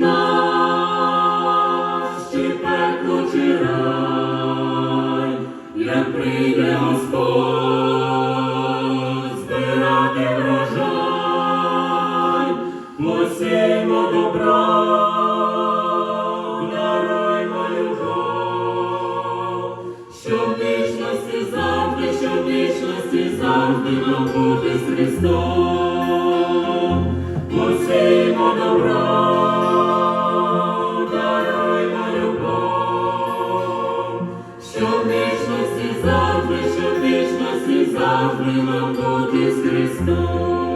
нас, чи як прийде Господь збирати врожай, посімо добро, даруймо його, що в вічності завжди, завжди нам з Христом. Посімо добро. славлю вам Бога з Христом.